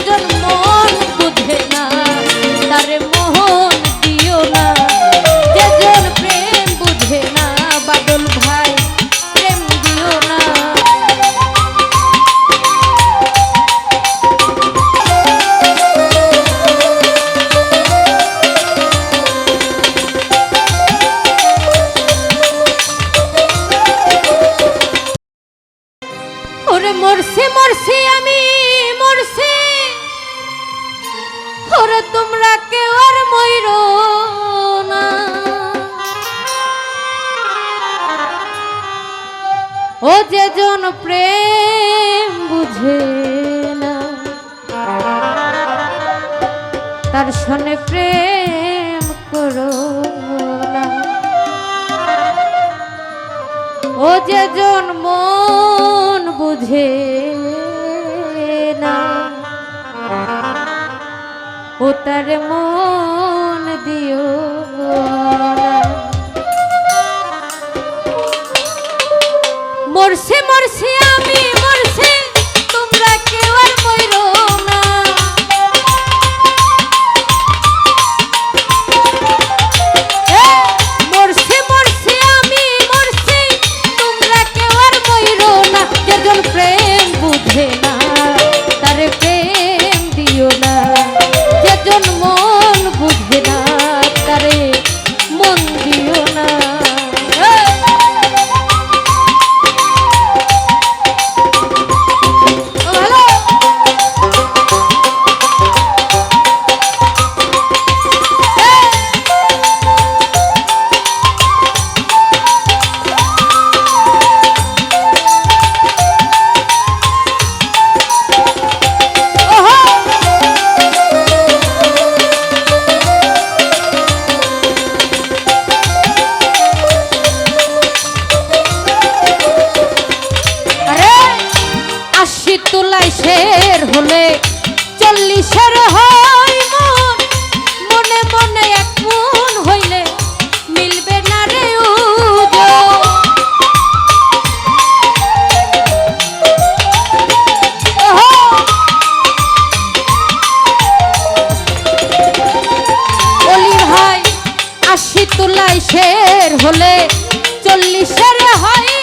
Good যেজন প্রেম বুঝে না। তার সনে প্রেম করো না। ও যেজন মন বুঝে না। ও তার মন দিও শের হলে চল্লিশের হয়